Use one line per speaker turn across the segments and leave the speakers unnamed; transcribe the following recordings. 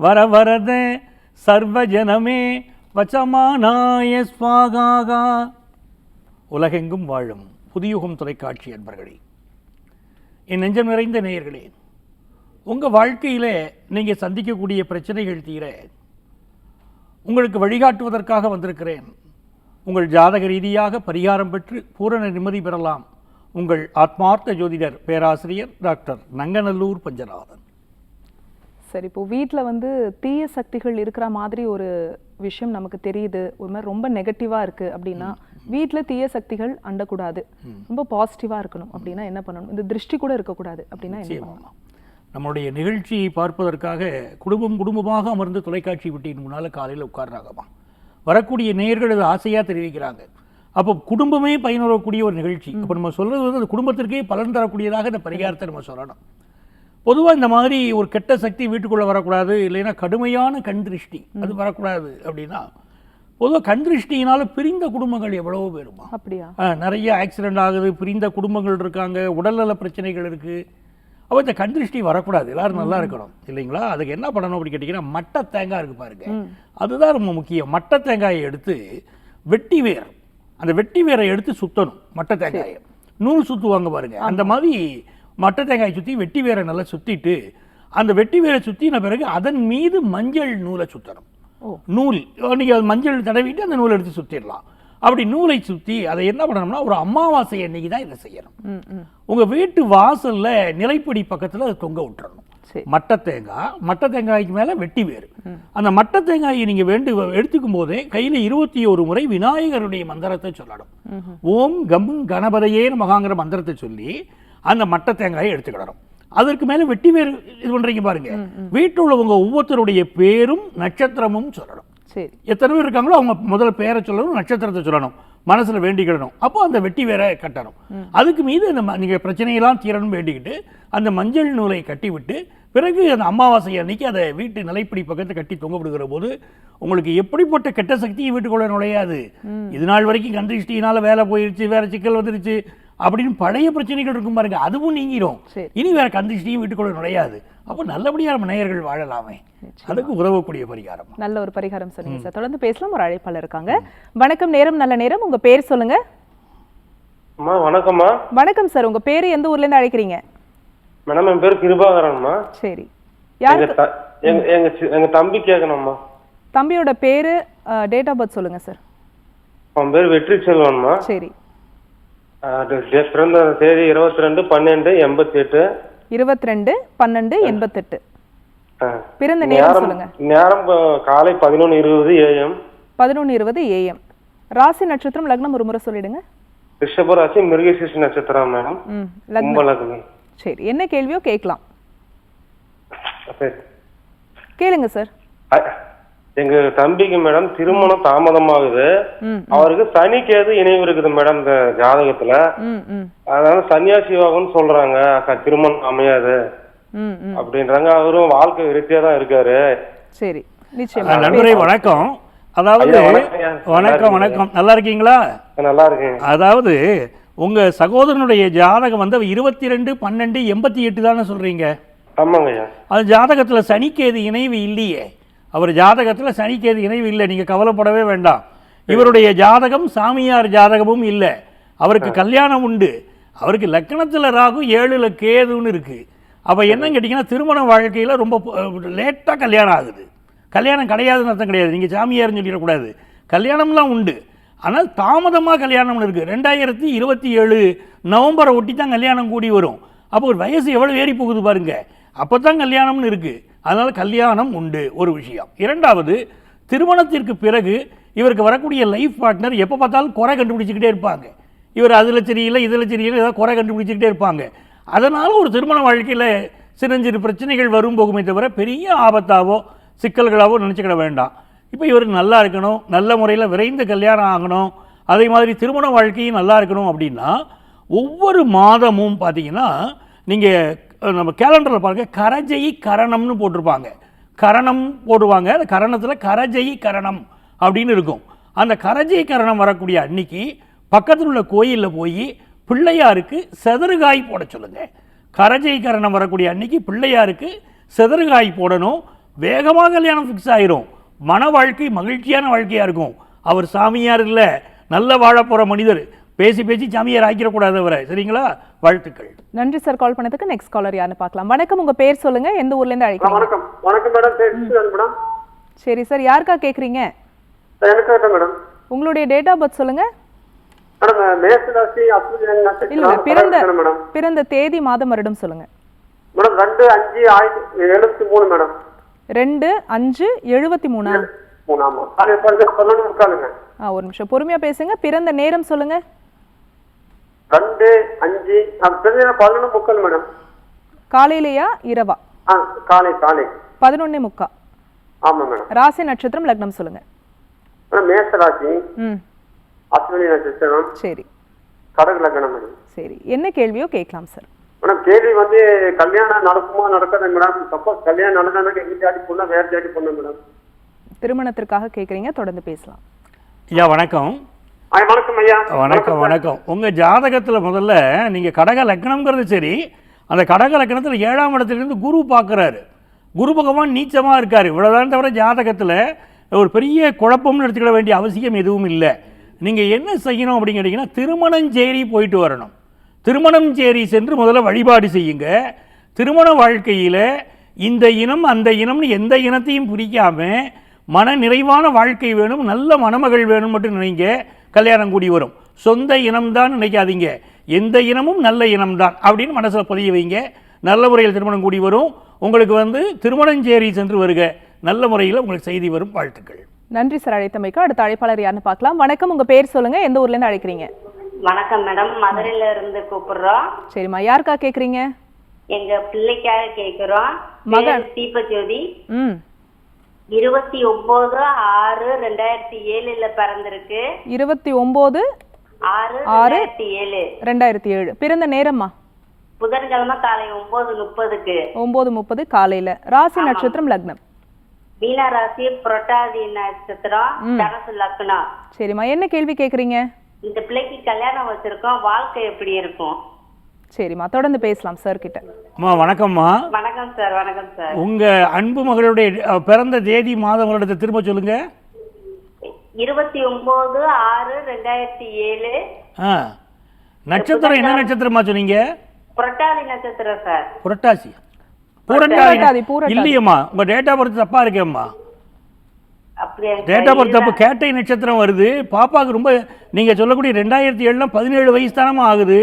வர வரத சர்வஜனமே வச்சமானாய ஸ்வாகாகா உலகெங்கும் வாழும் புதியுகம் தொலைக்காட்சி அன்பர்களே என் நெஞ்சம் நிறைந்த நேயர்களே உங்கள் வாழ்க்கையில் நீங்கள் சந்திக்கக்கூடிய பிரச்சனைகள் தீர உங்களுக்கு வழிகாட்டுவதற்காக வந்திருக்கிறேன். உங்கள் ஜாதக ரீதியாக பரிகாரம் பெற்று பூரண நிம்மதி பெறலாம் உங்கள் ஆத்மார்த்த ஜோதிடர் பேராசிரியர் டாக்டர் நங்கநல்லூர் பஞ்சநாதன்.
சரி இப்போ வீட்டில் வந்து தீய சக்திகள் இருக்கிற மாதிரி ஒரு விஷயம் நமக்கு தெரியுது. ஒரு மாதிரி ரொம்ப நெகட்டிவா இருக்கு அப்படின்னா வீட்டில் தீய சக்திகள் அண்டக்கூடாது. ரொம்ப பாசிட்டிவா இருக்கணும் அப்படின்னா என்ன பண்ணணும்? இந்த திருஷ்டி கூட இருக்கக்கூடாது அப்படின்னா என்ன.
நம்முடைய நிகழ்ச்சியை பார்ப்பதற்காக குடும்பம் குடும்பமாக அமர்ந்து தொலைக்காட்சி விட்டியின் முன்னால் காலையில் உட்கார்றாங்கம்மா. வரக்கூடிய நேயர்கள் அது ஆசையாக தெரிவிக்கிறாங்க. அப்போ குடும்பமே பயனுறக்கூடிய ஒரு நிகழ்ச்சி. அப்போ நம்ம சொல்றது வந்து அந்த குடும்பத்திற்கே பலன் தரக்கூடியதாக இந்த பரிகாரத்தை நம்ம சொல்லணும். பொதுவாக இந்த மாதிரி ஒரு கெட்ட சக்தி வீட்டுக்குள்ளே வரக்கூடாது இல்லைன்னா கடுமையான கண் திருஷ்டி அது வரக்கூடாது அப்படின்னா பொதுவாக கண் திருஷ்டியினால பிரிந்த குடும்பங்கள் எவ்வளவோ பேருமா
அப்படியா?
நிறைய ஆக்சிடென்ட் ஆகுது பிரிந்த குடும்பங்கள் இருக்காங்க உடல்நல பிரச்சனைகள் இருக்குது அப்போ இந்த கண் திருஷ்டி வரக்கூடாது எல்லாரும் நல்லா இருக்கணும் இல்லைங்களா? அதுக்கு என்ன பண்ணணும் அப்படி கேட்டிங்கன்னா மட்டை தேங்காய் இருக்கு பாருங்க. அதுதான் ரொம்ப முக்கியம். மட்டை தேங்காயை எடுத்து வெட்டி வேர் அந்த வெட்டி வேரை எடுத்து சுத்தணும் மட்டை தேங்காயை. நூல் சுற்றுவாங்க பாருங்க. அந்த மாதிரி மட்டை தேங்காயை சுற்றி வெட்டி வேரை நல்லா சுற்றிட்டு அந்த வெட்டி வேரை சுற்றின பிறகு அதன் மீது மஞ்சள் நூலை சுற்றணும்
ஓ.
நூல். நீங்கள் அது மஞ்சள் தடவிட்டு அந்த நூலை எடுத்து சுற்றிடலாம் அப்படி நூலை சுற்றி அதை என்ன பண்ணணும்னா ஒரு அமாவாசை அன்னைக்கு தான் இதை செய்யணும். உங்கள் வீட்டு வாசல்ல நிலைப்படி பக்கத்தில் அதை தொங்க விட்டுறணும். மட்டை தேங்காய் மட்டை தேங்காய்க்கு மேலே வெட்டி வேறு. அந்த மட்டை தேங்காயை நீங்கள் வேண்டு எடுத்துக்கும் போதே கையில் இருபத்தி ஒரு முறை விநாயகருடைய மந்திரத்தை சொல்லணும். ஓம் கம் கணபதையே மகாங்கிற மந்திரத்தை சொல்லி அந்த மட்டை தேங்காயை எடுத்துக்கிடணும். அதற்கு மேலே வெட்டி வேறு இது பண்ணுறீங்க பாருங்க. வீட்டில் உள்ளவங்க ஒவ்வொருத்தருடைய பேரும் நட்சத்திரமும் சொல்லணும்.
சரி.
எத்தனை பேர் இருக்காங்களோ அவங்க முதல்ல பேரை சொல்லணும் நட்சத்திரத்தை சொல்லணும். மனசுல வேண்டிக்கிடணும். அப்போ அந்த வெட்டி வேற கட்டணும். அதுக்கு மீது அந்த ம- நீங்க பிரச்சனையெல்லாம் தீரணும் வேண்டிக்கிட்டு அந்த மஞ்சள் நூலை கட்டி விட்டு பிறகு அந்த அமாவாசை அன்னைக்கு அதை வீட்டு நிலைப்படி பக்கத்தை கட்டி தொங்க விடுகிற போது உங்களுக்கு எப்படிப்பட்ட கெட்ட சக்தியும் வீட்டுக்குள்ள நுழையாது. இது நாள் வரைக்கும் கந்திருஷ்டியினால வேலை போயிருச்சு வேற சிக்கல் வந்துருச்சு. அப்படின்னு பழைய பிரச்சனைகள் இருக்கும் பாருங்க அதுவும் நீங்கிடும்
சரி.
இனி வேற கந்திருஷ்டியும் வீட்டுக்குள்ள நுழையாது. அப்போ நல்லபடியா நம்ம நேயர்கள் வாழலாமே. அதுக்கு உதவக்கூடிய பரிகாரம்.
நல்ல ஒரு பரிகாரம் சொன்னீங்க சார். தொடர்ந்து பேசலாம். ஒரு அழைப்பாளர் இருக்காங்க. வணக்கம் நேரம் நல்ல நேரம். உங்க பேர் சொல்லுங்க.
அம்மா வணக்கம்மா.
வணக்கம் சார். உங்க பேரு எந்த ஊர்ல இருந்து அழைக்கிறீங்க?
மேடம் என் பேர் கிருபாகரன்மா.
சரி.
த- எங்க எங்க தம்பி கேட்கணும்மா.
தம்பியோட பேரு டேட் ஆஃப் பர்த் சொல்லுங்க சார்.
அவன் பேர் வெற்றி செல்வன்மா
சரி.
பிறந்த தேதி இருபத்தி ரெண்டு பன்னெண்டு எண்பத்தி எட்டு
இருபத்தி ரெண்டு பன்னெண்டு எண்பத்தெட்டு பிறந்த நேரம் சொல்லுங்க.
நேரம் காலை பதினொன்று இருபது ஏஎம்
பதினொன்று இருபது ஏஎம் ராசி நட்சத்திரம் லக்னம் ஒரு முறை சொல்லிடுங்க.
ரிஷபராசி மிருகசீஷ நட்சத்திரம் மேடம்.
ம் லக்னம். சரி என்ன கேள்வியோ கேட்கலாம். கேளுங்க சார்.
எங்க தம்பிக்கு மேடம் திருமணம் தாமதமாகுது. அவருக்கு சனி கேது இணைவு இருக்குது மேடம் இந்த ஜாதகத்துல. அதனால சன்னியாசி யோகம்னு சொல்றாங்க. அக்கா திருமணம் அமையாது. அப்படின்றாங்க. அவரும் வாழ்க்கை விருத்தியா தான் இருக்காரு.
சரி.
நண்பரே வணக்கம். அதாவது
வணக்கம்
வணக்கம் நல்லா இருக்கீங்களா?
நல்லா இருக்கேன்.
அதாவது உங்க சகோதரனுடைய ஜாதகம் வந்து இருபத்தி ரெண்டு பன்னெண்டு எண்பத்தி எட்டு தானே சொல்றீங்க?
ஆமாங்க
அது ஜாதகத்துல சனிக்கேது இணைவு இல்லையே. அவர் ஜாதகத்துல சனிக்கேது இணைவு இல்லை. நீங்க கவலைப்படவே வேண்டாம். இவருடைய ஜாதகம் சாமியார் ஜாதகமும் இல்லை. அவருக்கு கல்யாணம் உண்டு. அவருக்கு லக்கணத்துல ராகு ஏழுல கேதுன்னு இருக்கு. அப்ப என்னன்னு கேட்டிங்கன்னா திருமண வாழ்க்கையில ரொம்ப லேட்டாக கல்யாணம் ஆகுது. கல்யாணம் கிடையாதுன்னு அர்த்தம் கிடையாது. நீங்க சாமியார்னு சொல்லிடக்கூடாது. கல்யாணம்லாம் உண்டு. ஆனால் தாமதமாக கல்யாணம்னு இருக்குது ரெண்டாயிரத்தி இருபத்தி ஏழு நவம்பரை ஒட்டி தான் கல்யாணம் கூடி வரும். அப்போ ஒரு வயசு எவ்வளோ ஏறி போகுது பாருங்க. அப்போ தான் கல்யாணம்னு இருக்குது அதனால் கல்யாணம் உண்டு ஒரு விஷயம். இரண்டாவது திருமணத்திற்கு பிறகு இவருக்கு வரக்கூடிய லைஃப் பார்ட்னர் எப்போ பார்த்தாலும் குறை கண்டுபிடிச்சிக்கிட்டே இருப்பாங்க. இவர் அதில் சரியில்லை இதில் சரியில்லை ஏதாவது குறை கண்டுபிடிச்சிக்கிட்டே இருப்பாங்க. அதனால் ஒரு திருமண வாழ்க்கையில் சின்னஞ்சிறு பிரச்சனைகள் வரும் போகுமே தவிர பெரிய ஆபத்தாவோ சிக்கல்களாவோ நினச்சிக்கிட வேண்டாம். இப்போ இவருக்கு நல்லா இருக்கணும் நல்ல முறையில் விரைந்து கல்யாணம் ஆகணும் அதே மாதிரி திருமண வாழ்க்கையும் நல்லா இருக்கணும் அப்படின்னா ஒவ்வொரு மாதமும் பார்த்தீங்கன்னா நீங்கள் நம்ம கேலண்டரில் பாருங்க கரஜெயி கரணம்னு போட்டிருப்பாங்க. கரணம் போடுவாங்க. அந்த கரணத்தில் கரஜெயி கரணம் அப்படின்னு இருக்கும். அந்த கரஜெயி கரணம் வரக்கூடிய அன்னைக்கு பக்கத்தில் உள்ள கோயிலில் போய் பிள்ளையாருக்கு செதறுகாய் போட சொல்லுங்கள் கரஜெயி கரணம் வரக்கூடிய அன்னைக்கு பிள்ளையாருக்கு செதறுகாய் போடணும். வேகமாக கல்யாணம் ஃபிக்ஸ் ஆயிரும். மன வாழ்க்கை மகிழ்ச்சியான வாழ்க்கையாக இருக்கும். அவர் சாமியார் இல்லை. நல்ல வாழப்போகிற மனிதர். பேசி பேசி சாமியார் ஆக்கிடக்கூடாது அவரை. சரிங்களா? வாழ்த்துக்கள்.
நன்றி சார். கால் பண்ணதுக்கு நெக்ஸ்ட் காலர் யாருன்னு பார்க்கலாம். வணக்கம். உங்க பேர் சொல்லுங்க. எந்த ஊர்ல இருந்து அழைக்கிறீங்க?
வணக்கம். வணக்கம் மேடம். மேடம்.
சரி சார். யாருக்கா கேக்குறீங்க?
மேடம்.
உங்களுடைய டேட் ஆஃப் பர்த் சொல்லுங்க. பிறந்த பிறந்த தேதி மாதம் வருடம் சொல்லுங்க.
மேடம் ரெண்டு அஞ்சு ஆயிரத்தி எழுபத்தி மூணு மேடம்.
ரெண்டு அஞ்சு எழுபத்தி மூணா? ஒரு நிமிஷம். பொறுமையா பேசுங்க. பிறந்த நேரம் சொல்லுங்க.
ரெண்டு அஞ்சு. பதினொன்று முக்கால் மேடம்.
காலையிலையா இரவா?
ஆ காலை காலை.
பதினொன்னே முக்கா?
ஆமா மேடம்.
ராசி நட்சத்திரம் லக்னம் சொல்லுங்க.
மேடம் மேசராசி.
ம்.
அஸ்வினி நட்சத்திரம்.
சரி.
கடகலக்கணம் மேடம்.
சரி. என்ன கேள்வியோ கேட்கலாம் சார்.
மேடம் கேள்வி வந்து கல்யாணம் நடக்குமா நடக்காத மேடம்? சப்போஸ் கல்யாணம் நடந்தாலும் எங்க ஜாடி பொண்ணா வேற ஜாடி பொண்ணு மேடம்?
திருமணத்திற்காக கேட்குறீங்க தொடர்ந்து பேசலாம்.
ஐயா வணக்கம்.
வணக்கம் ஐயா.
வணக்கம் வணக்கம் உங்கள் ஜாதகத்தில் முதல்ல நீங்கள் கடக லக்னம்ங்கிறது சரி அந்த கடக லக்னத்தில் ஏழாம் இடத்துலேருந்து குரு பார்க்குறாரு குரு பகவான் நீச்சமாக இருக்கார். இவ்வளோதான் தவிர ஜாதகத்தில் ஒரு பெரிய குழப்பம்னு எடுத்துக்கிட வேண்டிய அவசியம் எதுவும் இல்லை. நீங்கள் என்ன செய்யணும் அப்படின்னு கேட்டிங்கன்னா திருமணஞ்சேரி போயிட்டு வரணும். திருமணஞ்சேரி சென்று முதல்ல வழிபாடு செய்யுங்க. திருமண வாழ்க்கையில் இந்த இனம் அந்த இனம்னு எந்த இனத்தையும் பிரிக்காமல் மன நிறைவான வாழ்க்கை வேணும் நல்ல மணமகள் வேணும் மட்டும் நினைங்க. கல்யாணம் கூடி வரும். சொந்த இனம்தான் நினைக்காதீங்க. எந்த இனமும் நல்ல இனம்தான் அப்படின்னு மனசில் பதிய வைங்க. நல்ல முறையில் திருமணம் கூடி வரும். உங்களுக்கு வந்து திருமணஞ்சேரி சென்று வருக. நல்ல முறையில் உங்களுக்கு செய்தி வரும் வாழ்த்துக்கள்.
நன்றி சார் அழைத்தமைக்கு. அடுத்த அழைப்பாளர் யாருன்னு பார்க்கலாம். வணக்கம். உங்க பேர் சொல்லுங்க. எந்த ஊர்ல இருந்து அழைக்கிறீங்க?
வணக்கம் மேடம். மதுரையில இருந்து கூப்பிடுறோம்.
சரிம்மா. யாருக்கா கேட்குறீங்க
எங்க பிள்ளைக்காக கேக்குறோம்.
மகன்.
தீபஜோதி.
ம்.
இருபத்தி ஒன்பது ஆறு ரெண்டாயிரத்தி ஏழுல பிறந்திருக்கு.
இருபத்தி ஒம்பது
ஆறு
ஆறு.
ஏழு.
ரெண்டாயிரத்தி ஏழு. பிறந்த நேரம்மா?
புதன்கிழமை காலை ஒன்பது முப்பதுக்கு.
ஒம்பது முப்பது காலையில. ராசி நட்சத்திரம் லக்னம்.
மீனா ராசி புரட்டாதி நட்சத்திரம் தனசு லக்னம்.
சரிம்மா என்ன கேள்வி கேட்குறீங்க
இந்த பிள்ளைக்கு கல்யாணம் வச்சிருக்கோம் வாழ்க்கை எப்படி இருக்கும்?
சரிம்மா தொடர்ந்து பேசலாம் சார் கிட்ட.
அம்மா வணக்கம்மா.
வணக்கம் சார் வணக்கம் சார்
உங்கள் அன்பு மகளுடைய அஹ், பிறந்த தேதி மாதம் வருடத்தை திரும்ப சொல்லுங்கள்
இருபத்தி ஒன்பது ஆறு ரெண்டாயிரத்தி ஏழு.
ஆ. நட்சத்திரம் என்ன நட்சத்திரமா சொன்னீங்க?
புரட்டாதி நட்சத்திரம் சார்
புரட்டாசி.
புரட்டாதி,
புரட்டாதி
பூரட்டாதி.
இல்லையம்மா உங்க டேட் ஆஃப் பர்த் தப்பா இருக்கேம்மா.
அப்படியா
டேட் ஆஃப் பர்த் தப்பு. கேட்டை நட்சத்திரம் வருது. பாப்பாவுக்கு ரொம்ப நீங்க சொல்லக்கூடிய ரெண்டாயிரத்தி ஏழுல பதினேழு வயசு தானமா ஆகுது.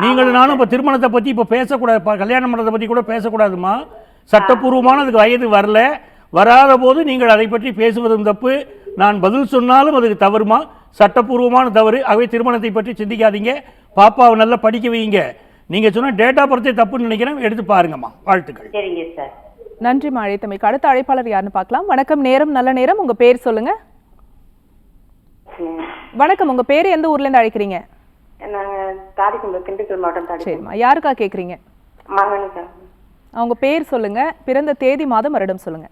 நீங்கள் நானும் இப்போ திருமணத்தை பத்தி இப்போ பேசக்கூடாது. ப- கல்யாணம் பண்ணுறதை பத்தி கூட பேசக்கூடாதுமா? சட்டப்பூர்வமான அதுக்கு வயது வரல. வராத போது நீங்கள் அதை பற்றி பேசுவதும் தப்பு. நான் பதில் சொன்னாலும் அதுக்கு தவறுமா? சட்டப்பூர்வமான தவறு. ஆகவே திருமணத்தை பற்றி சிந்திக்காதீங்க. பாப்பாவை நல்லா படிக்க வைங்க நீங்க சொன்ன டேட் ஆஃப் பர்த்தே தப்புன்னு நினைக்கிறேன். எடுத்து பாருங்கம்மா. வாழ்த்துக்கள்.
சரிங்க சார்
நன்றிம்மா அழைத்தமைக்கு அடுத்த அழைப்பாளர் யாருன்னு பார்க்கலாம். வணக்கம் நேரம் நல்ல நேரம். உங்க பேர் சொல்லுங்க. வணக்கம் உங்க பேர் எந்த ஊர்ல இருந்து அழைக்கிறீங்க?
நாங்க தாடிக்கும்பு திண்டுக்கல் மாவட்டம் தாடி
சரிம்மா. யாருக்கா கேட்குறீங்க
மகனுக்கு.
அவங்க பேர் சொல்லுங்க. பிறந்த தேதி மாதம் வருடம் சொல்லுங்க.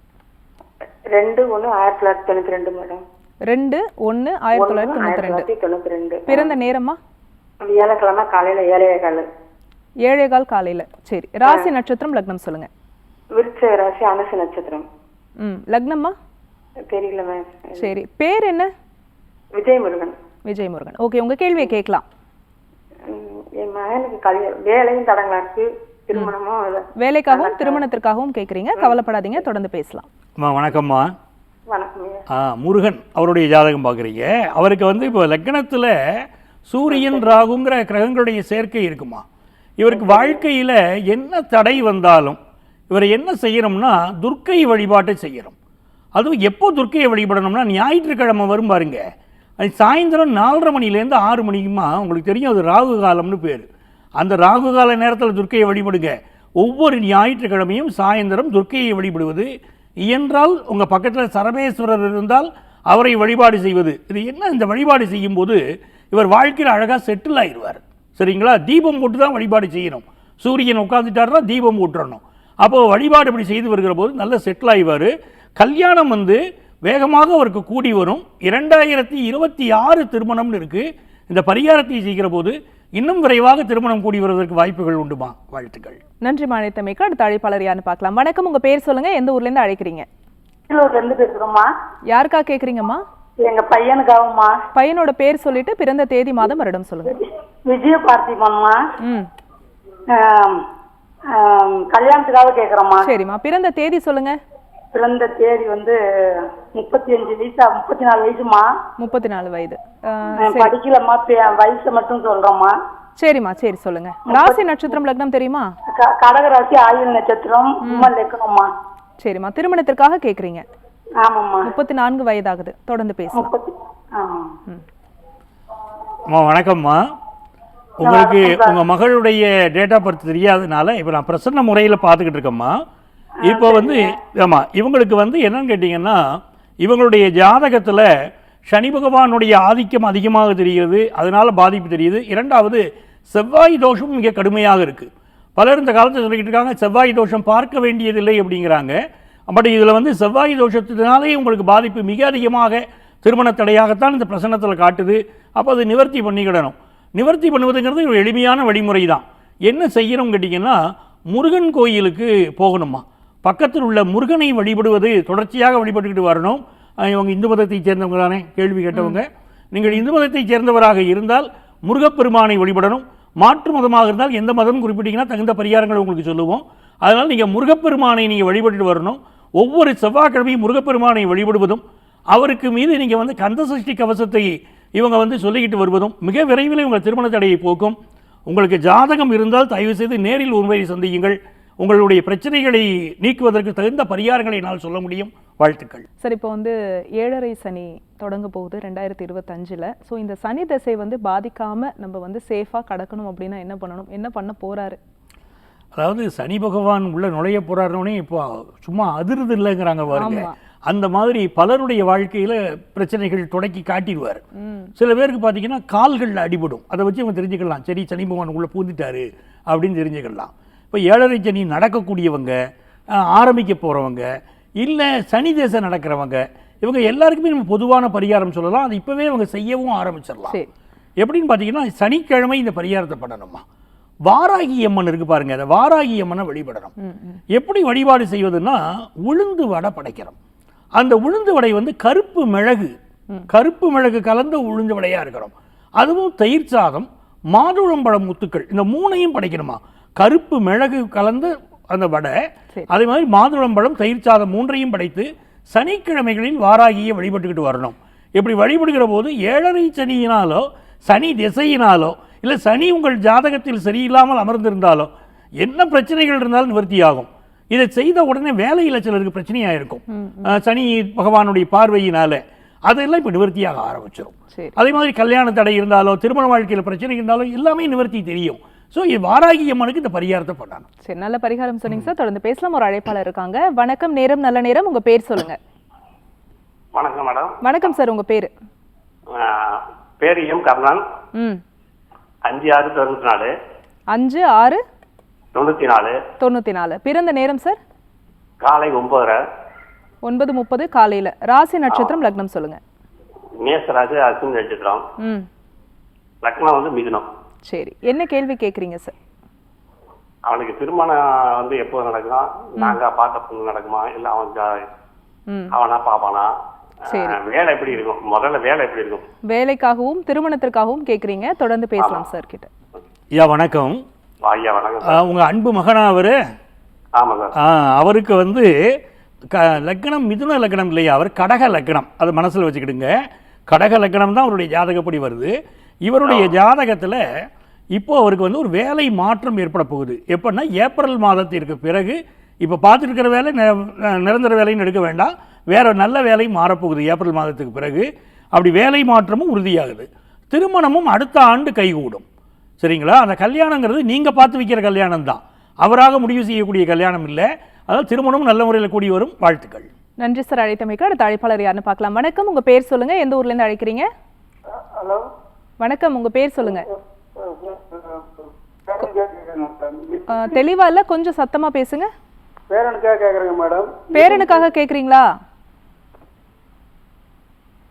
ரெண்டு ஒண்ணு ஆயிரத்தி தொள்ளாயிரத்தி தொண்ணூத்தி ரெண்டு மேடம்.
ரெண்டு ஒன்று ஆயிரத்தி தொள்ளாயிரத்தி தொண்ணூத்தி ரெண்டு.
தொண்ணூத்தி ரெண்டு.
பிறந்த நேரமா
வியாழக்கிழமை காலையில ஏழைய கால்.
ஏழே கால் காலையில. சரி. ராசி நட்சத்திரம் லக்னம் சொல்லுங்க.
விருச்ச ராசி அனுசு நட்சத்திரம்.
ம். லக்னம்மா?
தெரியல மேம்.
சரி. பேர் என்ன?
விஜய் முருகன்
விஜய் முருகன் ஓகே உங்க கேள்வியை கேட்கலாம்.
என் மகனுக்கு கல்யாணம் வேலையும் தடங்களா இருக்கு. திருமணமும்.
வேலைக்காகவும் திருமணத்திற்காகவும் கேட்குறீங்க கவலைப்படாதீங்க. தொடர்ந்து பேசலாம்.
அம்மா வணக்கம்மா.
வணக்கம் ஐயா.
ஆ முருகன் அவருடைய ஜாதகம் பார்க்குறீங்க. அவருக்கு வந்து இப்போ லக்னத்தில் சூரியன் ராகுங்கிற கிரகங்களுடைய சேர்க்கை இருக்குமா? இவருக்கு வாழ்க்கையில் என்ன தடை வந்தாலும் இவர் என்ன செய்யணும்னா துர்க்கை வழிபாட்டை செய்யணும். அதுவும் எப்போ துர்க்கையை வழிபடணும்னா ஞாயிற்றுக்கிழமை வரும் பாருங்க. அது சாயந்தரம் நாலரை மணிலேருந்து ஆறு மணிக்குமா உங்களுக்கு தெரியும் அது ராகு காலம்னு பேர். அந்த ராகு கால நேரத்தில் துர்க்கையை வழிபடுங்க. ஒவ்வொரு ஞாயிற்றுக்கிழமையும் சாயந்தரம் துர்க்கையை வழிபடுவது. இயன்றால் உங்கள் பக்கத்தில் சரமேஸ்வரர் இருந்தால் அவரை வழிபாடு செய்வது. இது என்ன இந்த வழிபாடு செய்யும்போது இவர் வாழ்க்கையில் அழகாக செட்டில் ஆயிடுவார் சரிங்களா? தீபம் போட்டு தான் வழிபாடு செய்யணும். சூரியன் உட்காந்துட்டாருன்னா தீபம் போட்டுறணும். அப்போது வழிபாடு இப்படி செய்து வருகிற போது நல்ல செட்டில் ஆகிவார் கல்யாணம் வந்து வேகமாக அவருக்கு கூடி வரும். இரண்டாயிரத்தி இருபத்தி ஆறு திருமணம்னு இருக்கு. இந்த பரிகாரத்தை செய்கிற போது இன்னும் விரைவாக திருமணம் கூடி வருவதற்கு வாய்ப்புகள் உண்டுமா? வாழ்த்துக்கள்.
நன்றி மாணித்தமைக்கு அடுத்த அழைப்பாளர் யாருன்னு பார்க்கலாம். வணக்கம். உங்க பேர் சொல்லுங்க. எந்த ஊர்ல இருந்து அழைக்கிறீங்க?
பேசுறோம்மா.
யாருக்கா கேக்குறீங்கம்மா?
எங்க பையனுக்காகம்மா.
பையனோட பேர் சொல்லிட்டு பிறந்த தேதி மாதம் வருடம் சொல்லுங்க.
விஜய பார்த்திபன்மா
ம்.
ஆம், ஆம், கல்யாணத்துக்காக கேக்குறோம்மா.
சரிம்மா. பிறந்த தேதி சொல்லுங்க.
பிறந்த தேதி வந்து முப்பத்தி அஞ்சு வயசா முப்பத்தி நாலு வயசுமா
முப்பத்தி நாலு வயது
படிக்கலம்மா வயசை மட்டும் சொல்றோம்மா.
சரிம்மா சரி சொல்லுங்க. ராசி நட்சத்திரம் லக்னம் தெரியுமா?
க- கடகராசி ஆயுள் நட்சத்திரம் லக்கணம்மா
சரிம்மா திருமணத்திற்காக கேக்குறீங்க.
ஆமாம்மா.
முப்பத்தி நான்கு வயதாகுது. தொடர்ந்து
ஆமா
அம்மா வணக்கம்மா. உங்களுக்கு உங்கள் மகளுடைய டேட் ஆஃப் பர்த் தெரியாதனால இப்போ நான் பிரசன்ன முறையில் பார்த்துக்கிட்டு இருக்கேம்மா. இப்போ வந்து ஆமாம் இவங்களுக்கு வந்து என்னன்னு கேட்டிங்கன்னா இவங்களுடைய ஜாதகத்தில் சனி பகவானுடைய ஆதிக்கம் அதிகமாக தெரிகிறது அதனால பாதிப்பு தெரியுது. இரண்டாவது செவ்வாய் தோஷம் மிக கடுமையாக இருக்குது பலர் இந்த காலத்தில் சொல்லிக்கிட்டு இருக்காங்க செவ்வாய் தோஷம் பார்க்க வேண்டியதில்லை அப்படிங்கிறாங்க. பட் இதில் வந்து செவ்வாய் தோஷத்தினாலே உங்களுக்கு பாதிப்பு மிக அதிகமாக திருமண தடையாகத்தான் இந்த பிரசன்னத்தில் காட்டுது. அப்போ அது நிவர்த்தி பண்ணிக்கிடணும். நிவர்த்தி பண்ணுவதுங்கிறது ஒரு எளிமையான வழிமுறை தான் என்ன செய்யணும் கேட்டிங்கன்னா முருகன் கோயிலுக்கு போகணுமா? பக்கத்தில் உள்ள முருகனை வழிபடுவது தொடர்ச்சியாக வழிபட்டுக்கிட்டு வரணும். இவங்க இந்து மதத்தைச் சேர்ந்தவங்க தானே கேள்வி கேட்டவங்க. நீங்கள் இந்து மதத்தைச் சேர்ந்தவராக இருந்தால் முருகப்பெருமானை வழிபடணும். மாற்று மதமாக இருந்தால் எந்த மதம் குறிப்பிட்டீங்கன்னா தகுந்த பரிகாரங்கள் உங்களுக்கு சொல்லுவோம். அதனால் நீங்கள் முருகப்பெருமானை நீங்கள் வழிபட்டுட்டு வரணும். ஒவ்வொரு செவ்வாய்க்கிழமையும் முருகப்பெருமானை வழிபடுவதும் அவருக்கு மீது நீங்கள் வந்து கந்த சஷ்டி கவசத்தை இவங்க வந்து சொல்லிக்கிட்டு வருவதும் மிக விரைவில் உங்கள் திருமண தடையை போக்கும். உங்களுக்கு ஜாதகம் இருந்தால் தயவு செய்து நேரில் உண்மையை சந்தியுங்கள். உங்களுடைய பிரச்சனைகளை நீக்குவதற்கு தகுந்த பரிகாரங்களை என்னால் சொல்ல முடியும். வாழ்த்துக்கள்.
சரி இப்போ வந்து ஏழரை சனி தொடங்க போகுது ரெண்டாயிரத்தி இருபத்தஞ்சில். ஸோ இந்த சனி திசை வந்து பாதிக்காம நம்ம வந்து சேஃபாக கடக்கணும் அப்படின்னா என்ன பண்ணணும்? என்ன பண்ண போறாரு?
அதாவது சனி பகவான் உள்ள நுழைய போறாருனே இப்போ சும்மா அதிர்து இல்லைங்கிறாங்க பாருங்க. அந்த மாதிரி பலருடைய வாழ்க்கையில பிரச்சனைகள் தொடக்கி காட்டிடுவார். சில பேருக்கு பார்த்தீங்கன்னா கால்களில் அடிபடும். அதை வச்சு அவங்க தெரிஞ்சுக்கலாம். சரி சனி பகவான் உள்ள பூந்துட்டாரு அப்படின்னு தெரிஞ்சுக்கலாம். இப்போ ஏழரை சனி நடக்கக்கூடியவங்க ஆரம்பிக்க போகிறவங்க இல்லை சனி தேசம் நடக்கிறவங்க இவங்க எல்லாருக்குமே நம்ம பொதுவான பரிகாரம் சொல்லலாம். அது இப்போவே அவங்க செய்யவும் ஆரம்பிச்சிடலாம். எப்படின்னு பார்த்தீங்கன்னா சனிக்கிழமை இந்த பரிகாரத்தை பண்ணணுமா? வாராகி அம்மன் இருக்கு பாருங்க அந்த வாராகி அம்மனை வழிபடணும். எப்படி வழிபாடு செய்வதுன்னா உளுந்து வடை படைக்கிறோம். அந்த உளுந்து வடை வந்து கருப்பு மிளகு கருப்பு மிளகு கலந்த உளுந்து வடையாக இருக்கணும். அதுவும் தயிர் சாதம் மாதுளம்பழம் முத்துக்கள் இந்த மூணையும் படைக்கணுமா? கருப்பு மிளகு கலந்த அந்த வடை. அதே மாதிரி மாதுளம்பழம் தயிர் சாதம் மூன்றையும் படைத்து சனிக்கிழமைகளில் வாராகியை வழிபட்டுக்கிட்டு வரணும். இப்படி வழிபடுகிற போது ஏழரை சனியினாலோ சனி திசையினாலோ இல்லை சனி உங்கள் ஜாதகத்தில் சரியில்லாமல் அமர்ந்திருந்தாலோ என்ன பிரச்சனைகள் இருந்தாலும் நிவர்த்தியாகும். இதை செய்த உடனே வேலையில் சிலருக்கு பிரச்சனையாக இருக்கும் சனி பகவானுடைய பார்வையினால அதெல்லாம் இப்போ நிவர்த்தியாக ஆரம்பிச்சிடும் அதே மாதிரி கல்யாண தடை இருந்தாலோ திருமண வாழ்க்கையில் பிரச்சனை இருந்தாலோ எல்லாமே நிவர்த்தி தெரியும். ஸோ இது வாராகி அம்மனுக்கு இந்த பரிகாரத்தை பண்ணணும்.
சரி நல்ல பரிகாரம் சொன்னீங்க சார். தொடர்ந்து பேசலாம். ஒரு அழைப்பாளர் இருக்காங்க. வணக்கம் நேரம் நல்ல நேரம். உங்க பேர் சொல்லுங்க.
வணக்கம் மேடம்.
வணக்கம் சார் உங்க பேர்?
பேர் எம் கர்ணன்.
ம்.
அஞ்சு ஆறு தொண்ணூத்தி நாலு.
அஞ்சு ஆறு?
தொண்ணூத்தி நாலு.
தொண்ணூற்றி நாலு. பிறந்த நேரம் சார்?
காலை ஒன்பதரை.
ஒன்பது முப்பது காலையில. ராசி நட்சத்திரம் லக்னம் சொல்லுங்க.
மேசராஜு அஸ்வின் நட்சத்திரம்.
ம்.
லக்னம் வந்து மிதுனம்.
சரி. என்ன கேள்வி கேட்குறீங்க சார்
அவனுக்கு திருமணம் வந்து எப்போ நடக்கும் நாங்க பார்த்த பொண்ணு நடக்குமா? இல்ல அவன் ஜா-
ம்.
அவனா பாப்பானா? வேலை எப்படி இருக்கும்? முதல்ல வேலை எப்படி இருக்கும்?
வேலைக்காகவும் திருமணத்திற்காகவும் கேட்குறீங்க தொடர்ந்து பேசலாம் சார் கிட்ட.
ஐயா வணக்கம்.
ஐயா வணக்கம்
உங்க அன்பு மகனா அவரு?
ஆமா சார்
ஆஹ் அவருக்கு வந்து க லக்னம் மிதுன லக்னம் இல்லையா? அவர் கடக லக்னம். அதை மனசில் வச்சுக்கிடுங்க. கடக லக்னம் தான் அவருடைய ஜாதகப்படி வருது. இவருடைய ஜாதகத்தில் இப்போ அவருக்கு வந்து ஒரு வேலை மாற்றம் ஏற்பட போகுது. எப்படின்னா ஏப்ரல் மாதத்திற்கு பிறகு இப்போ பார்த்துட்டு இருக்கிற வேலை நிரந்தர வேலைன்னு எடுக்க வேண்டாம். வேற நல்ல வேலை மாறப்போகுது ஏப்ரல் மாதத்துக்கு பிறகு. அப்படி வேலை மாற்றமும் உறுதியாகுது. திருமணமும் அடுத்த ஆண்டு கைகூடும். சரிங்களா? அந்த கல்யாணங்கிறது நீங்கள் பார்த்து வைக்கிற கல்யாணம் தான். அவராக முடிவு செய்யக்கூடிய கல்யாணம் இல்லை. அதாவது திருமணம் நல்ல முறையில் கூடி வரும். வாழ்த்துக்கள்.
நன்றி சார். அழைத்தமைக்கு அடுத்த அழைப்பாளர் யாருன்னு பார்க்கலாம். வணக்கம். உங்க பேர் சொல்லுங்க. எந்த ஊர்ல இருந்து அழைக்கிறீங்க?
ஹலோ.
வணக்கம் உங்க பேர் சொல்லுங்க. தெளிவா இல்ல கொஞ்சம் சத்தமா பேசுங்க.
பேரனுக்காக கேட்குறேங்க மேடம்.
பேரனுக்காக கேக்குறீங்களா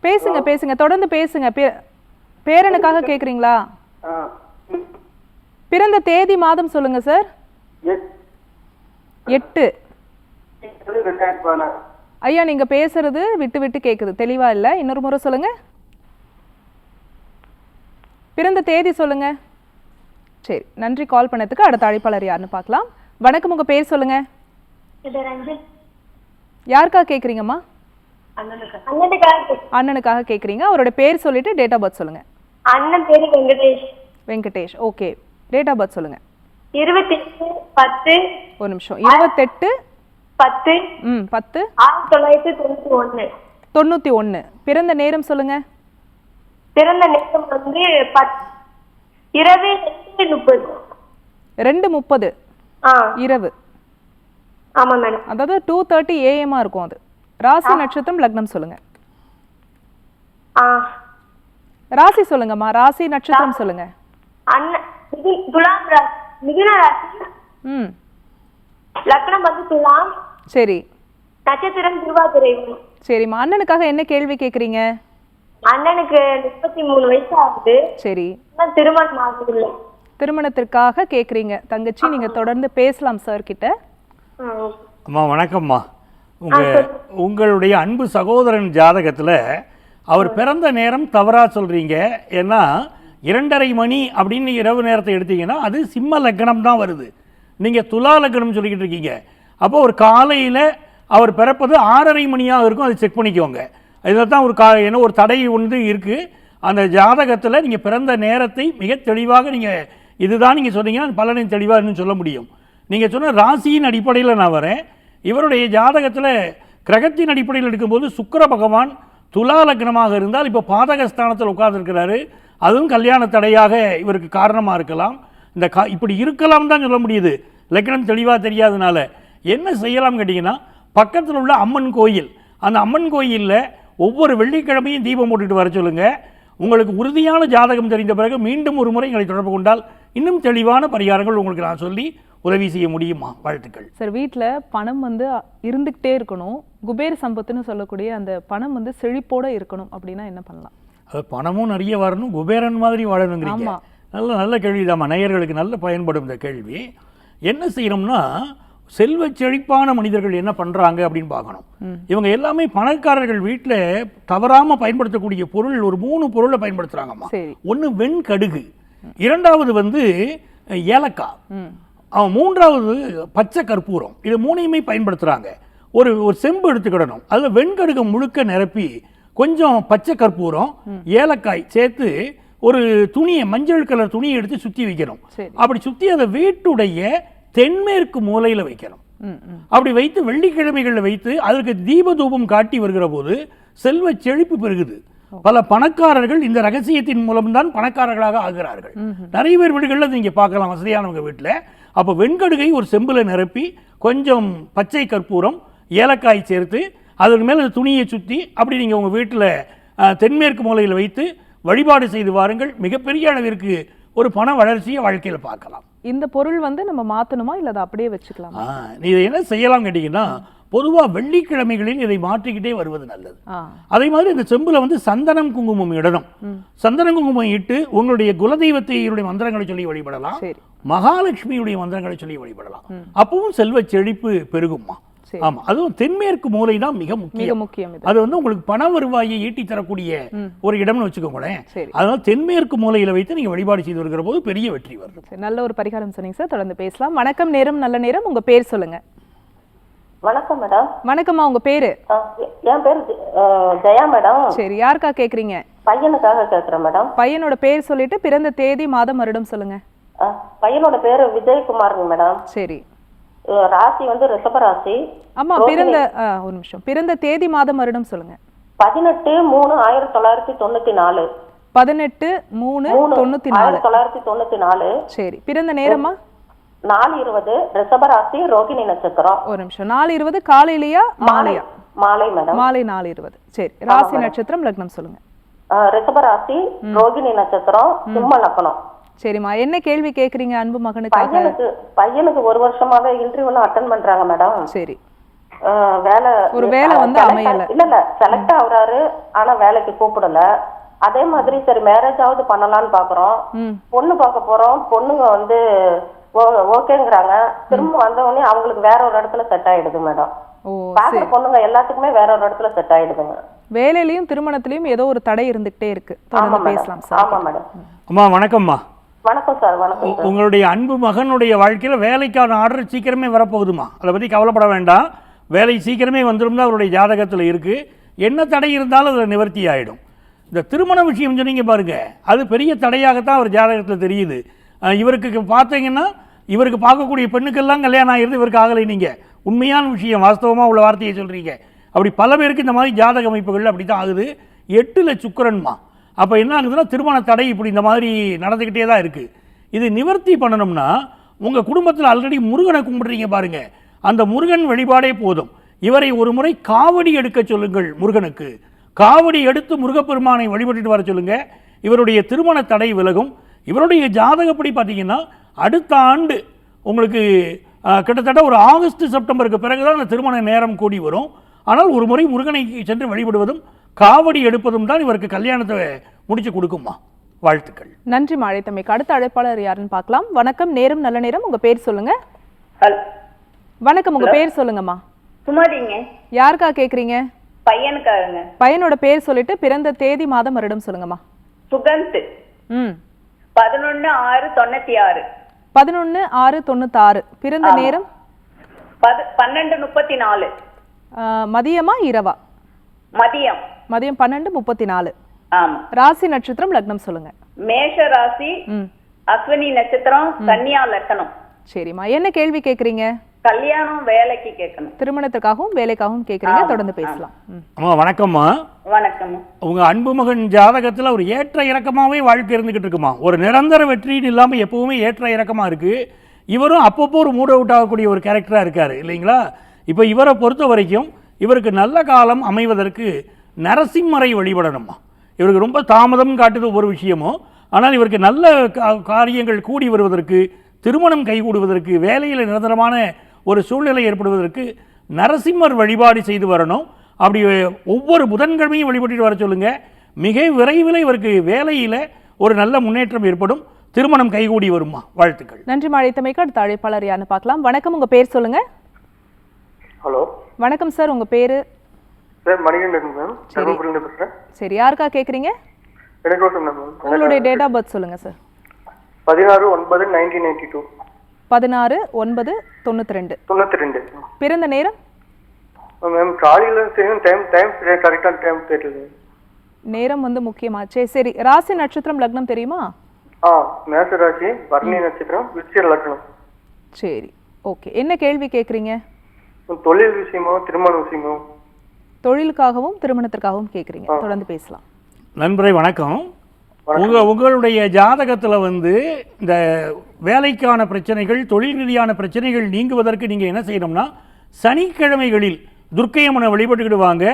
பேசுங்க பேசுங்க தொடர்ந்து பேசுங்க. பேரனுக்காக கேக்குறீங்களா பிறந்த தேதி மாதம் சொல்லுங்க சார். எட்டு. ஐயா நீங்க பேசுறது விட்டு விட்டு கேக்குது தெளிவா இல்ல. இன்னொரு முறை சொல்லுங்க. பிறந்த தேதி சொல்லுங்க. சரி நன்றி கால் பண்ணதுக்கு அடுத்த அழைப்பாளர் யாருன்னு பார்க்கலாம். வணக்கம் உங்க பேர் சொல்லுங்க. யாருக்காக கேக்குறீங்கம்மா?
அண்ணனுக்காக.
கேக்குறீங்க. அவரோட பேர் சொல்லிட்டு டேட் ஆஃப் பர்த் சொல்லுங்க.
அண்ணன் பேரு Venkatesh.
Venkatesh. Okay date of birth சொல்லுங்க.
இருபத்தி எட்டு பத்து.
ஒரு நிமிஷம். இருபத்தெட்டு?
பத்து.
ம் பத்து.
ஆயிரத்தி தொள்ளாயிரத்தி தொண்ணூத்தி ஒண்ணு
தொண்ணூத்தி ஒண்ணு பிறந்த நேரம் சொல்லுங்க.
பிறந்த நேரம் வந்து பத் இரவு எட்டு முப்பது.
ரெண்டு முப்பது. இரவு.
ஆமா மேடம்.
அதாவது டூ தேர்ட்டி ஏஎம்மா இருக்கும் அது. ராசி நட்சத்திரம் லக்னம் சொல்லுங்க. ராசி சொல்லுங்கம்மா. ராசி நட்சத்திரம் சொல்லுங்க.
துலாம் மிதுன ராசி.
ம்.
லக்னம் வந்து துலாம்.
சரி.
நட்சத்திரம் திருவாதிரை.
சரிம்மா. அண்ணனுக்காக என்ன கேள்வி கேக்குறீங்க?
அண்ணனுக்கு முப்பத்தி மூணு வயசு ஆகுது
சரி.
இன்னும் திருமணம் ஆகுது
திருமணத்திற்காக கேக்குறீங்க. தங்கச்சி நீங்க தொடர்ந்து பேசலாம் சார் கிட்ட.
அம்மா வணக்கம்மா. உங்க உங்களுடைய அன்பு சகோதரன் ஜாதகத்துல அவர் பிறந்த நேரம் தவறா சொல்றீங்க. ஏன்னா இரண்டரை மணி அப்படின்னு இரவு நேரத்தை எடுத்தீங்கன்னா அது சிம்ம லக்னம் தான் வருது. நீங்க துலா லக்னம் சொல்லிக்கிட்டு இருக்கீங்க. அப்போ ஒரு காலையில அவர் பிறப்பது ஆறரை மணியாக இருக்கும் அதை செக் பண்ணிக்கோங்க. இதில் தான் ஒரு கா ஏன்னா ஒரு தடை ஒன்று இருக்குது அந்த ஜாதகத்தில் நீங்கள் பிறந்த நேரத்தை மிக தெளிவாக நீங்கள் இதுதான் நீங்கள் சொன்னீங்கன்னா அந்த பலனை தெளிவாக இன்னும் சொல்ல முடியும். நீங்கள் சொன்ன ராசியின் அடிப்படையில் நான் வரேன். இவருடைய ஜாதகத்தில் கிரகத்தின் அடிப்படையில் எடுக்கும்போது சுக்கிர பகவான் துலா லக்னமாக இருந்தால் இப்போ பாதகஸ்தானத்தில் உட்கார்ந்துருக்கிறாரு. அதுவும் கல்யாண தடையாக இவருக்கு காரணமாக இருக்கலாம். இந்த கா இப்படி இருக்கலாம் தான் சொல்ல முடியுது. லக்னம் தெளிவாக தெரியாதனால. என்ன செய்யலாம் கேட்டிங்கன்னா பக்கத்தில் உள்ள அம்மன் கோயில். அந்த அம்மன் கோயிலில் ஒவ்வொரு வெள்ளிக்கிழமையும் தீபம் போட்டுட்டு வர சொல்லுங்க. உங்களுக்கு உறுதியான ஜாதகம் தெரிந்த பிறகு மீண்டும் ஒரு முறை எங்களை தொடர்பு கொண்டால் இன்னும் தெளிவான பரிகாரங்கள் உங்களுக்கு நான் சொல்லி உதவி செய்ய முடியுமா? வாழ்த்துக்கள்.
சார் வீட்ல பணம் வந்து இருந்துகிட்டே இருக்கணும். குபேர சம்பத்துன்னு சொல்லக்கூடிய அந்த பணம் வந்து செழிப்போட இருக்கணும் அப்படின்னா என்ன பண்ணலாம்?
அது பணமும் நிறைய வரணும் குபேரன் மாதிரி வாழணுங்கிறீங்க. நல்ல நல்ல கேள்விதாம்மா. நேயர்களுக்கு நல்ல பயன்படும் இந்த கேள்வி. என்ன செய்யணும்னா செல்வ செழிப்பான மனிதர்கள் என்ன பண்றாங்க அப்படின்னு பார்க்கணும். இவங்க எல்லாமே பணக்காரர்கள் வீட்டில் தவறாம பயன்படுத்தக்கூடிய பொருள் ஒரு மூணு பொருளை பயன்படுத்துறாங்கம்மா.
சரி.
ஒன்று வெண்கடுகு இரண்டாவது வந்து ஏலக்காய். அவன் மூன்றாவது பச்சை கற்பூரம். இது மூணையுமே பயன்படுத்துகிறாங்க ஒரு ஒரு செம்பு எடுத்துக்கிடணும். அதில் வெண்கடுகை முழுக்க நிரப்பி கொஞ்சம் பச்சை கற்பூரம் ஏலக்காய் சேர்த்து ஒரு துணியை மஞ்சள் கலர் துணியை எடுத்து சுற்றி வைக்கணும். அப்படி சுற்றி அதை வீட்டுடைய தென்மேற்கு மூலையில் வைக்கணும். அப்படி வைத்து வெள்ளிக்கிழமைகளில் வைத்து அதற்கு தீப தூபம் காட்டி வருகிற போது செல்வ செழிப்பு பெருகுது. பல பணக்காரர்கள் இந்த ரகசியத்தின் மூலம்தான் பணக்காரர்களாக ஆகிறார்கள். நிறைய பேர் வீடுகளில் நீங்க பார்க்கலாம் வசதியானவங்க வீட்டில். அப்போ வெண்கடுகை ஒரு செம்புல நிரப்பி கொஞ்சம் பச்சை கற்பூரம் ஏலக்காய் சேர்த்து அதற்கு மேலே துணியை சுற்றி அப்படி நீங்கள் உங்கள் வீட்டில் தென்மேற்கு மூலையில் வைத்து வழிபாடு செய்து வாருங்கள். மிகப்பெரிய அளவிற்கு ஒரு பண வளர்ச்சியை வாழ்க்கையில் பார்க்கலாம்.
இந்த பொருள் வந்து நம்ம மாத்தணுமா? இல்ல அதை அப்படியே வச்சுக்கலாமா?
நீ இதை என்ன செய்யலாம் கேட்டிங்கன்னா பொதுவாக வெள்ளிக்கிழமைகளில் இதை மாற்றிக்கிட்டே வருவது நல்லது. அதே மாதிரி இந்த செம்புல வந்து சந்தனம் குங்குமம் இடணும். சந்தனம் குங்குமம் இட்டு உங்களுடைய குலதெய்வத்தையுடைய மந்திரங்களை சொல்லி வழிபடலாம். மகாலட்சுமியுடைய மந்திரங்களை சொல்லி வழிபடலாம். அப்பவும் செல்வ செழிப்பு பெருகும்மா. ஆமா அதுவும் தென்மேற்கு மூலை தான் மிக
மிக
முக்கியம்
முக்கியம் இது.
அது வந்து உங்களுக்கு பண வருவாயை ஈட்டி தரக்கூடிய ஒரு இடம்னு வச்சுக்கோங்களேன்.
சரி.
அதனால தென்மேற்கு மூலையில வைத்து நீங்க வழிபாடு செய்து வருகிற போது பெரிய வெற்றி வரும்
சரி, நல்ல ஒரு பரிகாரம் சொன்னீங்க சார். தொடர்ந்து பேசலாம். வணக்கம் நேரம் நல்ல நேரம். உங்க பேர் சொல்லுங்க.
வணக்கம் மேடம்
வணக்கம்மா உங்க பேரு?
என் பேர் ஜெயா மேடம்
சரி யாருக்கா கேக்குறீங்க?
பையனுக்காக கேட்குறேன் மேடம்
பையனோட பேர் சொல்லிட்டு பிறந்த தேதி மாதம் வருடம் சொல்லுங்க.
பையனோட பேரு விஜயகுமாருங்க மேடம்
சரி.
ராசி வந்து ரிஷப ராசி.
ஆமா பிறந்த ஒரு நிமிஷம். பிறந்த தேதி மாதம் வருடம் சொல்லுங்க.
பதினெட்டு மூணு ஆயிரத்தி தொள்ளாயிரத்தி தொண்ணூத்தி நாலு.
பதினெட்டு மூணு தொண்ணூத்தி நாலு.
தொள்ளாயிரத்தி தொண்ணூத்தி நாலு.
சரி பிறந்த நேரமா?
நாலு இருபது ரிஷபராசி ரோகிணி நட்சத்திரம்.
ஒரு நிமிஷம். நாலு இருபது காலையிலயா
மாலை
மாலையா?
மாலை மேடம்.
மாலை நாலு இருபது. சரி ராசி நட்சத்திரம் லக்னம் சொல்லுங்க.
ரிஷபராசி ரோகிணி நட்சத்திரம் சிம்ம லக்கணம்
சரிம்மா என்ன கேள்வி கேக்குறீங்க அன்பு மகனுக்காக?
பையனுக்கு பையனுக்கு ஒரு வருஷமாவே இன்டர்வியூலாம் அட்டன் பண்றாங்க மேடம்
சரி.
ஆஹ் வேலை
ஒரு வேலை வந்து அமையல.
இல்ல இல்ல செலக்ட் ஆகுறாரு ஆனா வேலைக்கு கூப்பிடல. அதே மாதிரி சரி மேரேஜ் ஆவது பண்ணலாம்னு பாக்குறோம். பொண்ணு பார்க்க போறோம். பொண்ணுங்க வந்து ஓகேங்கிறாங்க. திரும்ப வந்த உடனே அவங்களுக்கு வேற ஒரு இடத்துல செட் ஆயிடுது மேடம் பாக்குற பொண்ணுங்க எல்லாத்துக்குமே வேற ஒரு இடத்துல செட் ஆயிடுதுங்க.
வேலையிலயும் திருமணத்திலயும் ஏதோ ஒரு தடை இருந்துகிட்டே இருக்கு.
ஆமா
தொடர்ந்து
மேடம்
பேசலாம் சார்.
ஆமா மேடம்
அம்மா வணக்கம்மா.
வணக்கம் சார் வணக்கம்
உங்களுடைய அன்பு மகனுடைய வாழ்க்கையில் வேலைக்கான ஆர்டர் சீக்கிரமே வரப்போகுதுமா? அதை பற்றி கவலைப்பட வேண்டாம். வேலை சீக்கிரமே வந்துடும் தான் அவருடைய ஜாதகத்தில் இருக்குது என்ன தடை இருந்தாலும் அதில் நிவர்த்தி ஆகிடும் இந்த திருமண விஷயம் சொன்னீங்க பாருங்க. அது பெரிய தடையாகத்தான் அவர் ஜாதகத்தில் தெரியுது. இவருக்கு பார்த்தீங்கன்னா இவருக்கு பார்க்கக்கூடிய பெண்ணுக்கெல்லாம் கல்யாணம் ஆகிருது இவருக்கு ஆகலை நீங்கள் உண்மையான விஷயம் வாஸ்தவமாக உள்ள வார்த்தையை சொல்கிறீங்க அப்படி பல பேருக்கு இந்த மாதிரி ஜாதக அமைப்புகள் அப்படி தான் ஆகுது. எட்டில் சுக்கிரன்மா. அப்போ என்ன ஆகுதுன்னா திருமண தடை இப்படி இந்த மாதிரி நடந்துக்கிட்டே தான் இருக்குது இது நிவர்த்தி பண்ணணும்னா உங்கள் குடும்பத்தில் ஆல்ரெடி முருகனை கும்பிட்றீங்க பாருங்கள் அந்த முருகன் வழிபாடே போதும். இவரை ஒரு முறை காவடி எடுக்க சொல்லுங்கள் முருகனுக்கு. காவடி எடுத்து முருகப்பெருமானை வழிபட்டுட்டு வர சொல்லுங்கள் இவருடைய திருமண தடை விலகும். இவருடைய ஜாதகப்படி பார்த்தீங்கன்னா அடுத்த ஆண்டு உங்களுக்கு கிட்டத்தட்ட ஒரு ஆகஸ்ட் செப்டம்பருக்கு பிறகுதான் அந்த திருமண நேரம் கூடி வரும். ஆனால் ஒரு முறை முருகனை சென்று வழிபடுவதும் காவடி எடுப்பதும் தான் இவருக்கு கல்யாணத்தை முடிச்சு கொடுக்குமா? வாழ்த்துக்கள்.
நன்றி அழைத்தமைக்கு அடுத்த அழைப்பாளர் யாருன்னு பார்க்கலாம். வணக்கம் நேரம் நல்ல நேரம். உங்க பேர் சொல்லுங்க. வணக்கம் உங்க பேர் சொல்லுங்கம்மா.
சுமாரிங்க
யாருக்கா கேக்குறீங்க?
பையனுக்காருங்க
பையனோட பேர் சொல்லிட்டு பிறந்த தேதி மாதம் வருடம் சொல்லுங்கம்மா.
சுகந்த்.
ம்.
பதினொன்னு ஆறு தொண்ணூத்தி ஆறு
பதினொன்னு ஆறு தொண்ணூத்தாறு. பிறந்த நேரம்?
பன்னெண்டு முப்பத்தி நாலு
மதியமா இரவா?
மதியம்.
மதியம் பன்னெண்டு முப்பத்தி நாலு
ஆமா.
ராசி நட்சத்திரம் லக்னம் சொல்லுங்க.
மேஷ ராசி அஸ்வினி நட்சத்திரம் கன்னியா லக்கணம்.
சரிம்மா. என்ன கேள்வி கேக்குறீங்க?
கல்யாணம் வேலைக்கு கேட்கணும்.
திருமணத்திற்காகவும் வேலைக்காகவும் கேக்குறீங்க. தொடர்ந்து பேசலாம்.
அம்மா வணக்கம்மா.
வணக்கம்.
உங்க அன்பு மகன் ஜாதகத்துல ஒரு ஏற்ற இறக்கமாவே வாழ்க்கை இருந்துகிட்டு இருக்குமா? ஒரு நிரந்தர வெற்றின்னு இல்லாம எப்பவுமே ஏற்ற இறக்கமா இருக்கு. இவரும் அப்பப்போ ஒரு மூட் அவுட் ஆகக்கூடிய ஒரு கேரக்டரா இருக்காரு இல்லைங்களா? இப்போ இவரை பொறுத்த வரைக்கும் இவருக்கு நல்ல காலம் அமைவதற்கு நரசிம்மரை வழிபடணுமா? இவருக்கு ரொம்ப தாமதம் காட்டுது ஒரு விஷயமும் ஆனால் இவருக்கு நல்ல காரியங்கள் கூடி வருவதற்கு திருமணம் கைகூடுவதற்கு வேலையில் நிரந்தரமான ஒரு சூழ்நிலை ஏற்படுவதற்கு நரசிம்மர் வழிபாடு செய்து வரணும். அப்படி ஒவ்வொரு புதன்கிழமையும் வழிபட்டுட்டு வர சொல்லுங்கள் மிக விரைவில் இவருக்கு வேலையில் ஒரு நல்ல முன்னேற்றம் ஏற்படும். திருமணம் கைகூடி வருமா? வாழ்த்துக்கள்.
நன்றி அழைத்தமைக்கு அடுத்த அழைப்பாளர் யாருன்னு பார்க்கலாம். வணக்கம் உங்கள் பேர் சொல்லுங்கள்
ஹலோ.
வணக்கம் சார் உங்க பேரு?
Sir Manikandan ma'am. தருமபுரியில
சரி யாருக்கா கேக்குறீங்க?
எனக்கு மேம்.
உங்களுடைய டேட் ஆஃப் பர்த் சொல்லுங்க சார்.
பதினாறு ஒன்பது நைன்டீன் நைன்டி டூ
பதினாறு ஒன்பது தொண்ணூத்தி ரெண்டு
தொண்ணூத்தி ரெண்டு
பிறந்த நேரம்?
மேம் காலையில தெரியும் டைம் டைம் கரெக்டான டைம் தெரியல.
நேரம் வந்து முக்கியமாச்சே சரி ராசி நட்சத்திரம் லக்னம் தெரியுமா?
ஆ மேசராசி வர்ணி நட்சத்திரம் விருச்சிக லக்னம்.
சரி. ஓகே. என்ன கேள்வி கேக்குறீங்க?
தொழில் விஷயமோ திருமண விஷயமோ
தொழிலுக்காகவும் திருமணத்திற்காகவும் கேக்குறீங்க. தொடர்ந்து பேசலாம்.
நண்பரே வணக்கம். உங்க உங்களுடைய ஜாதகத்தில் வந்து இந்த வேலைக்கான பிரச்சனைகள் தொழில் ரீதியான பிரச்சனைகள் நீங்குவதற்கு நீங்கள் என்ன செய்யணும்னா சனிக்கிழமைகளில் துர்க்கையம்மனை வழிபட்டுக்கிட்டு வாங்க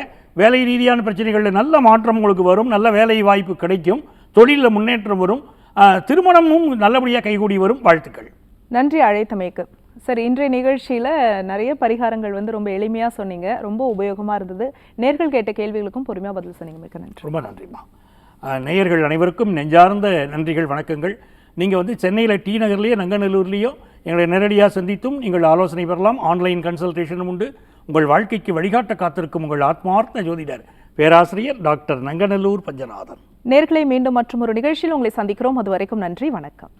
வேலை ரீதியான பிரச்சனைகளில் நல்ல மாற்றம் உங்களுக்கு வரும் நல்ல வேலை வாய்ப்பு கிடைக்கும் தொழிலில் முன்னேற்றம் வரும். திருமணமும் நல்லபடியாக கைகூடி வரும். வாழ்த்துக்கள்.
நன்றி அழைத்தமைக்கு. சரி இன்றைய நிகழ்ச்சியில நிறைய பரிகாரங்கள் வந்து ரொம்ப எளிமையா சொன்னீங்க. ரொம்ப உபயோகமா இருந்தது. நேர்கள் கேட்ட கேள்விகளுக்கும் பொறுமையா பதில் சொன்னீங்க. மிக்க நன்றி.
ரொம்ப நன்றிம்மா. ஆஹ், நேயர்கள் அனைவருக்கும் நெஞ்சார்ந்த நன்றிகள் வணக்கங்கள். நீங்கள் வந்து சென்னையில் டி நகர்லேயோ நங்கநல்லூர்லேயோ எங்களை நேரடியாக சந்தித்தும் நீங்கள் ஆலோசனை பெறலாம். ஆன்லைன் கன்சல்டேஷனும் உண்டு. உங்கள் வாழ்க்கைக்கு வழிகாட்ட காத்திருக்கும் உங்கள் ஆத்மார்த்த ஜோதிடர் பேராசிரியர் டாக்டர் நங்கநல்லூர் பஞ்சநாதன்.
நேர்களை மீண்டும் மற்றும் ஒரு நிகழ்ச்சியில் உங்களை சந்திக்கிறோம். அது வரைக்கும் நன்றி வணக்கம்.